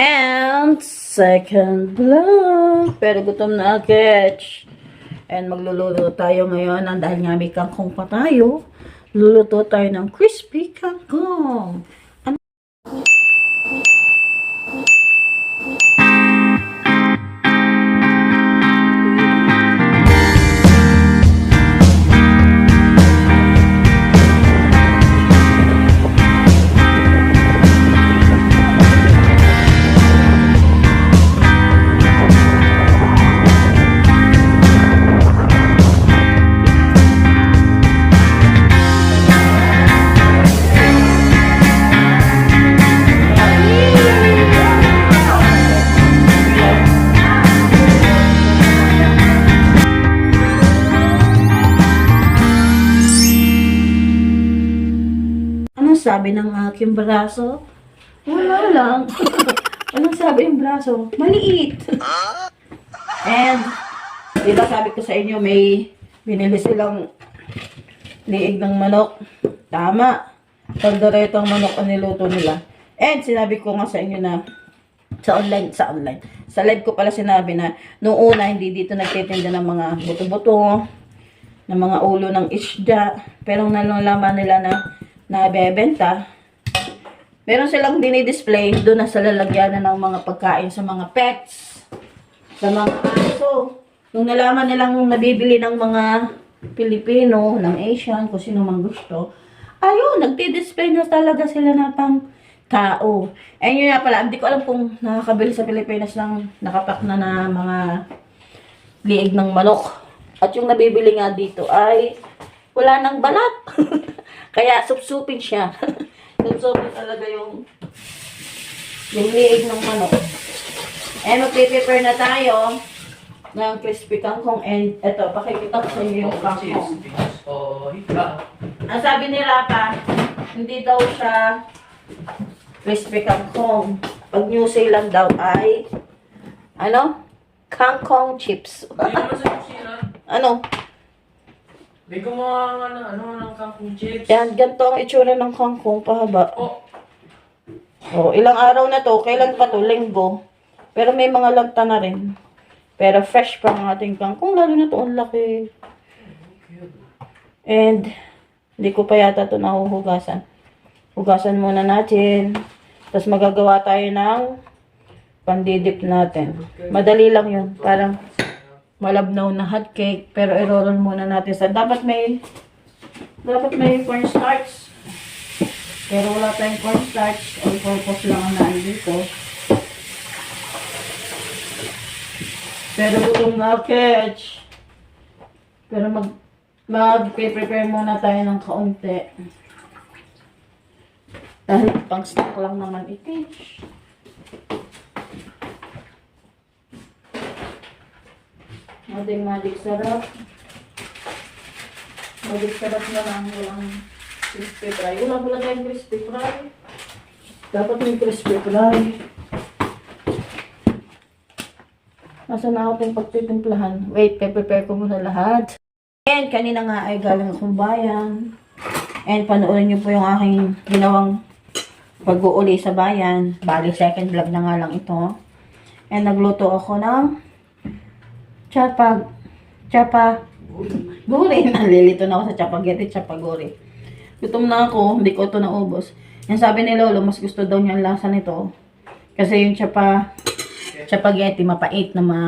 And second vlog. Pero gutom na catch. And magluluto tayo ngayon. Ang dahil nga may kangkong pa tayo. Luluto tayo ng crispy kangkong. Sabi ng aking braso? Wala lang. Anong sabi ng braso? Maliit. And, di sabi ko sa inyo, may binili silang liig ng manok. Tama. Pandareto ang manok ang niluto nila. And, sinabi ko nga sa inyo na sa online, sa online. Sa live ko pala sinabi na noong una hindi dito nagtitinda ng mga buto-buto, ng mga ulo ng isda. Pero nalalaman nila na nabebenta, meron silang dinidisplay doon na sa lalagyanan ng mga pagkain sa mga pets, sa mga aso. Nung nalaman nilang nabibili ng mga Pilipino, ng Asian, kung sino mang gusto, ayun, nagdi-display na talaga sila na pang tao. Eh yun nga pala, hindi ko alam kung nakakabili sa Pilipinas ng nakapak na na mga liig ng manok. At yung nabibili nga dito ay wala nang balat. Kaya supsupin siya. supsupin talaga yung yung liig ng manok. Eh, magpiprepare na tayo ng crispy kangkong and eto, pakikita ko sa inyo yung kangkong. Oh. Ang sabi ni Rapa, hindi daw siya crispy kangkong. Pag New Zealand daw ay, ano? Kangkong chips. Ano? May gumawa nga ng ano, ng kangkong chips. Yan, ganito ang itsura ng kangkong pahaba. Oh, Oh, ilang araw na to, kailan pa to? Linggo. Pero may mga lagta na rin. Pero fresh pa ang ating kangkong, lalo na to, ang laki. And, hindi ko pa yata to nahuhugasan. Hugasan muna natin. Tapos magagawa tayo ng pandidip natin. Madali lang yun. Parang malabnaw na hot cake. Pero i-roll muna natin sa... Dapat may... Dapat may cornstarch. Pero wala tayong cornstarch. All purpose lang ang nandito. Pero gutom na catch. Pero mag mag-prepare muna tayo ng kaunti. Dahil pang snack lang naman ito. Mading magic sarap. Magic sarap na lang. Walang crispy fry. Wala pala tayong crispy fry. Dapat may crispy fry. Nasaan na ako itong pagtitimplahan? Wait, prepare ko muna lahat. And kanina nga ay galing akong bayan. And panoorin niyo po yung aking ginawang pag-uuli sa bayan. Bali, second vlog na nga lang ito. And nagluto ako ng chapag, chapa, guri. Nalilito na ako sa chapageti, chapaguri. Gutom na ako, hindi ko ito naubos. Yan sabi ni Lolo, mas gusto daw niya ang lasa nito. Kasi yung chapa, chapageti, mapait na ma...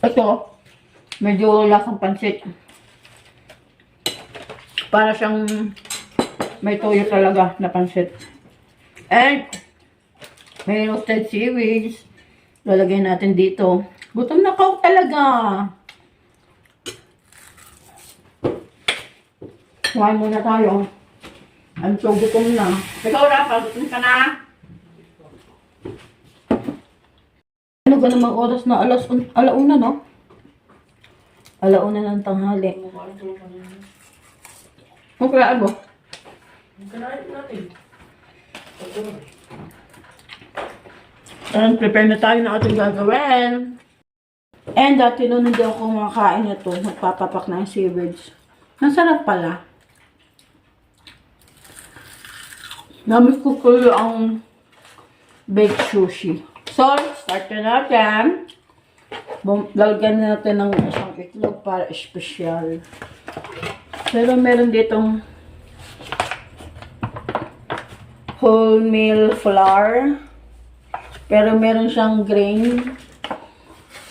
Ito, medyo lasang pansit. Para siyang may toyo talaga na pansit. And, may roasted seaweeds. Lalagay natin dito. Gutom na ako talaga. Kuhain muna tayo. I'm so gutom na. Ikaw, Rafa, gutom ka na? Ano ba namang oras na? Alas, un- alauna, no? Alauna ng tanghali. Ang kaya mo? Kanain natin. And prepare na tayo ng ating gagawin. And dati noon hindi ako kumakain na to. Nagpapapak na yung seaweeds. Nasarap pala. Namiss ko kayo ang baked sushi. So, start na natin. Lalagyan na natin ng isang itlog para espesyal. Pero meron ditong wholemeal flour. Pero meron siyang grain.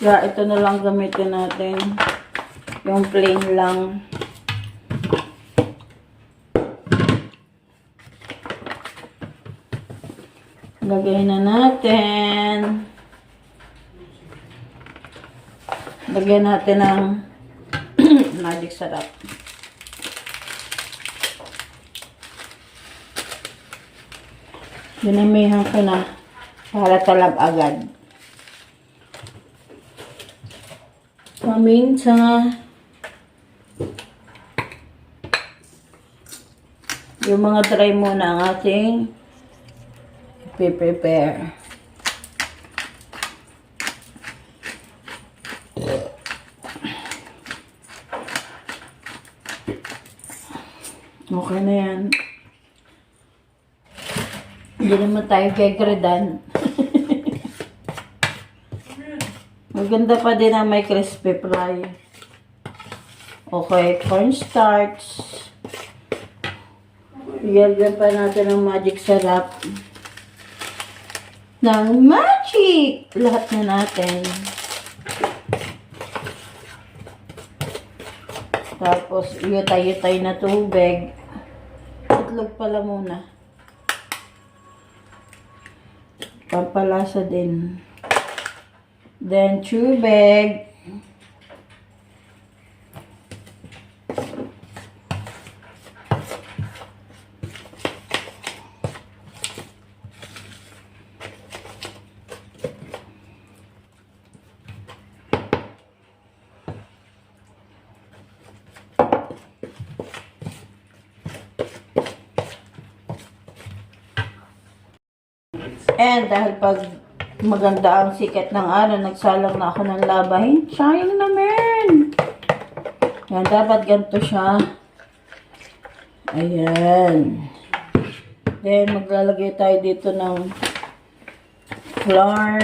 Kaya ito na lang gamitin natin. Yung plain lang. Lagay na natin. Lagyan natin ng magic sarap. Dinamihan ko na para talab agad. Paminsa. Yung mga dry muna ang ating i-prepare. Okay na yan. Hindi naman tayo kay Gredan. Maganda pa din ang may crispy fry. Okay, cornstarch. Ilagyan pa natin ng magic sarap. Ng magic! Lahat na natin. Tapos, yutay-yutay na tubig. Itlog pala muna. Pampalasa din. Then, tubig. And dahil pag maganda ang sikat ng araw, nagsalang na ako ng labahin. Sayang naman. Yan, dapat ganito siya. Ayan. Then, maglalagay tayo dito ng flour.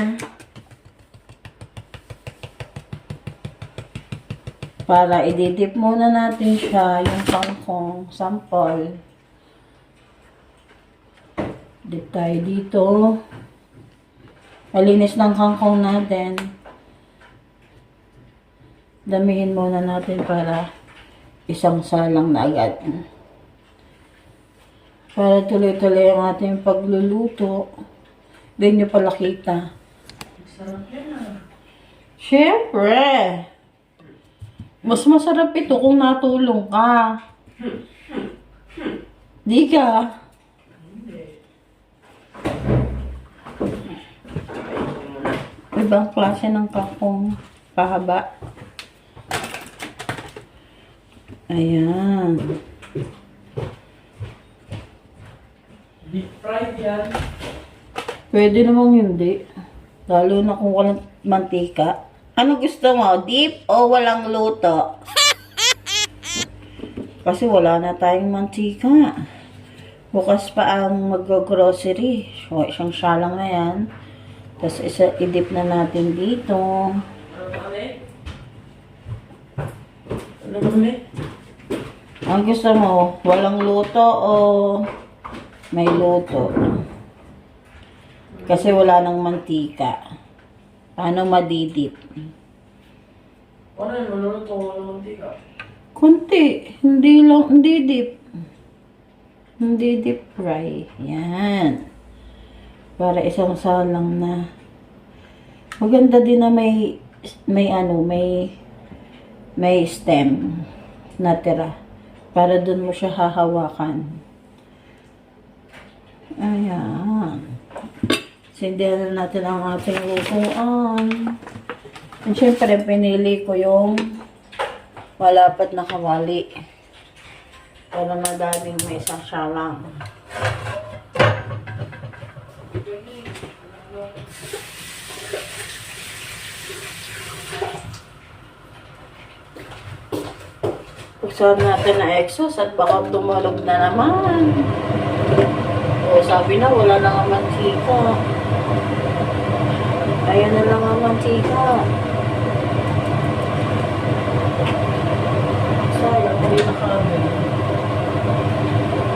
Para ididip muna natin siya, yung kangkong sample. Dip tayo dito. Malinis ng kangkong natin. Damihin muna natin para isang salang na agad. Para tuloy-tuloy ang ating pagluluto. Hindi nyo pala kita. Ah. Siyempre! Mas masarap ito kung natulong ka. Di ka? Ibang klase ng kakong pahaba. Ayan. Deep fried yan. Pwede namang hindi. Lalo na kung walang mantika. Ano gusto mo? Deep o walang luto? Kasi wala na tayong mantika. Bukas pa ang mag-grocery. So, isang salang na yan. Tapos isa, idip na natin dito. Ang gusto mo, walang luto o may luto? Kasi wala nang mantika. Paano madidip? Ano yun? Maluluto ng mantika. Kunti. Hindi lang, hindi deep. Hindi deep fry. Yan. Para isang salang na. Maganda din na may, may ano, may, may stem na tira. Para dun mo siya hahawakan. Ayan. Sindihan na natin ang ating lutuan. And syempre, pinili ko yung malapad na kawali. Para madaming may isang salang. Buksan natin na exhaust at baka tumulog na naman. O sabi na, wala na nga mantika. mantika. Sayang, Hindi nakaabot.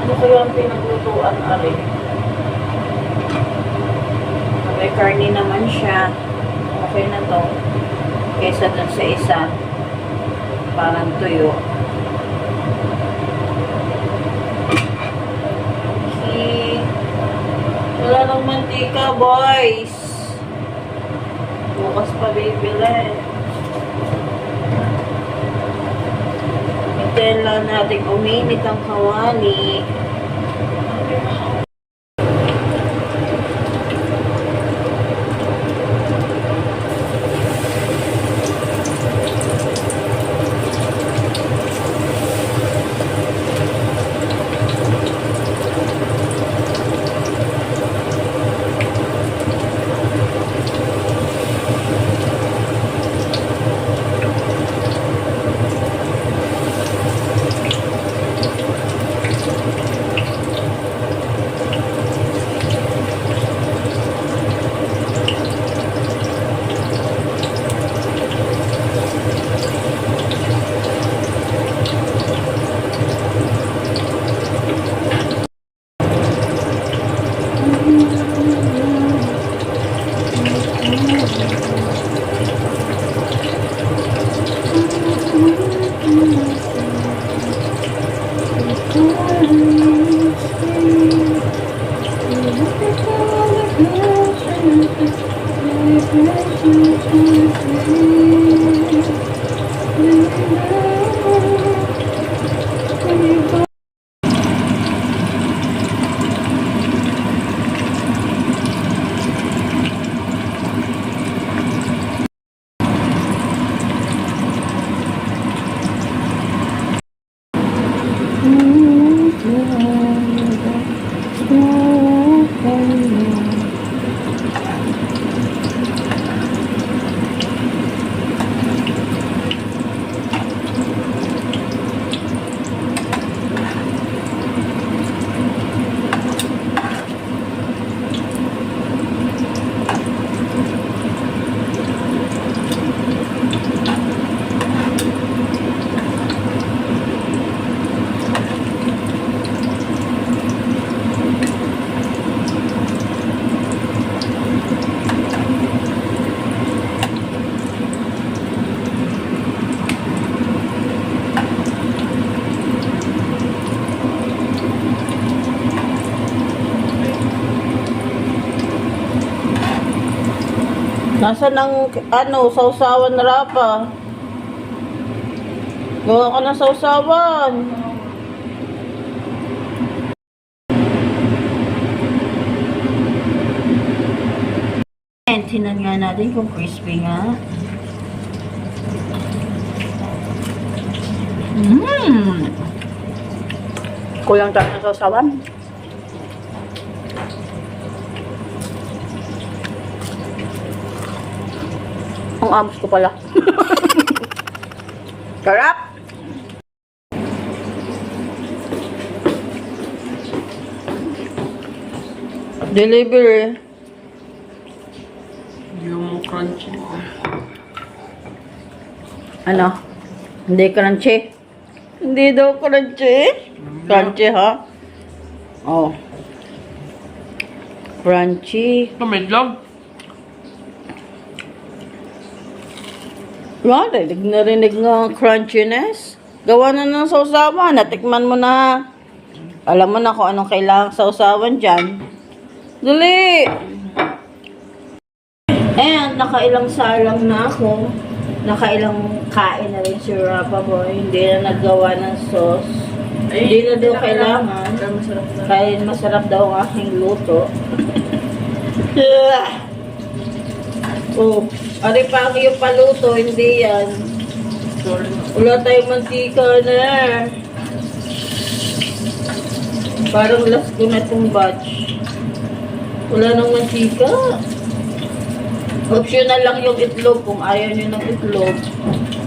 ano kaya ang pinaglutuan, Ari? May naman siya. Okay na to. Kesa dun sa isa. Parang tuyo. Okay. Wala nang mantika, boys. Bukas pa bibili. Hintayin lang natin uminit ang kawali. Nasaan ang, ano, sausawan na rapa? Gawa ka ng sausawan. And tinan nga natin kung crispy nga. Mmm! Kulang tayo ng sausawan. Ang amos ko pala. Sarap! Delivery. Yung crunchy. Ano? Hindi crunchy? Hindi daw crunchy. Crunchy ha? Oh. Crunchy. Ito, may love. Wow, rinig na rinig ng crunchiness. Gawa na ng sausawan. Natikman mo na. Alam mo na kung anong kailangang sausawan dyan. Dali! And nakailang salang na ako. Nakailang kain na rin si Rapa Boy. Hindi na naggawa ng sauce. Hindi na daw kailangan. Kaya masarap daw ang aking luto. oh, ari pa yung paluto, hindi yan. Wala tayong mantika na. Parang last ko na itong batch. Wala nang mantika. Optional lang yung itlog kung ayaw nyo ng itlog.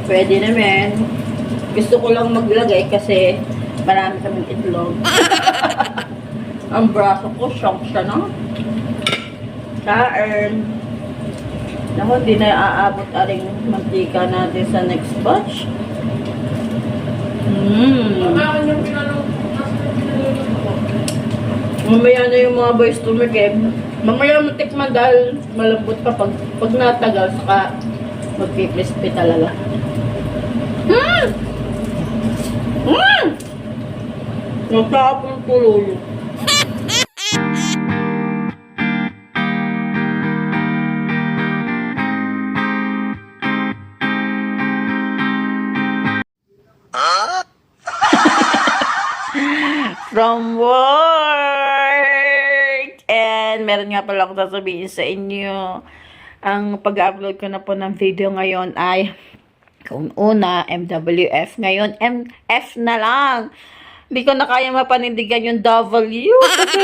Pwede naman. Gusto ko lang maglagay kasi marami kaming itlog. Ang braso ko, shock siya, no? Kain. Ako, hindi na aabot aring mantika natin sa next batch. Mmm. Yung yung? Mamaya na yung mga boys tumikim. Mamaya matikman dahil malambot pa pag, pag natagal saka magpipispi talaga. Mmm! Mmm! Natapong pululo. From work. And meron nga pala akong sasabihin sa inyo. Ang pag-upload ko na po ng video ngayon ay kung una, MWF. Ngayon, MF na lang. Hindi ko na kaya mapanindigan yung W kasi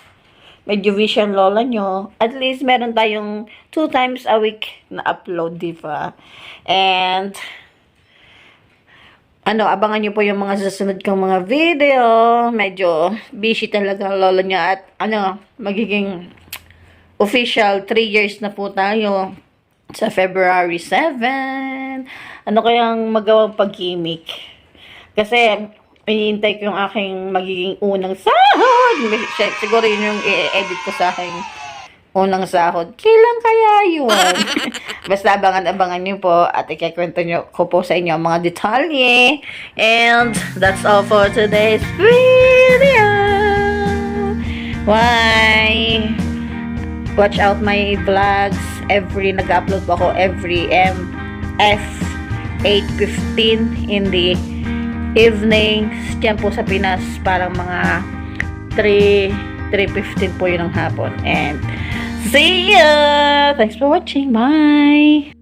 medyo vision lola nyo. At least meron tayong two times a week na upload, di ba? And ano, abangan nyo po yung mga susunod kong mga video. Medyo busy talaga ang lolo niya at ano, magiging official 3 years na po tayo sa February 7. Ano kayang magawang pag-gimmick? Kasi, iniintay ko yung aking magiging unang sahod. Sig- Siguro yun yung i-edit ko sa aking unang sahod. Kailan kaya yun? Basta abangan-abangan nyo po at ikikwento nyo ko po sa inyo ang mga detalye. And that's all for today's video. Why? Watch out my vlogs. Every, nag-upload po ako every MF 8.15 in the evenings. Diyan po sa Pinas. Parang mga 3, 3.15 po yun ng hapon. And see ya! Thanks for watching. Bye!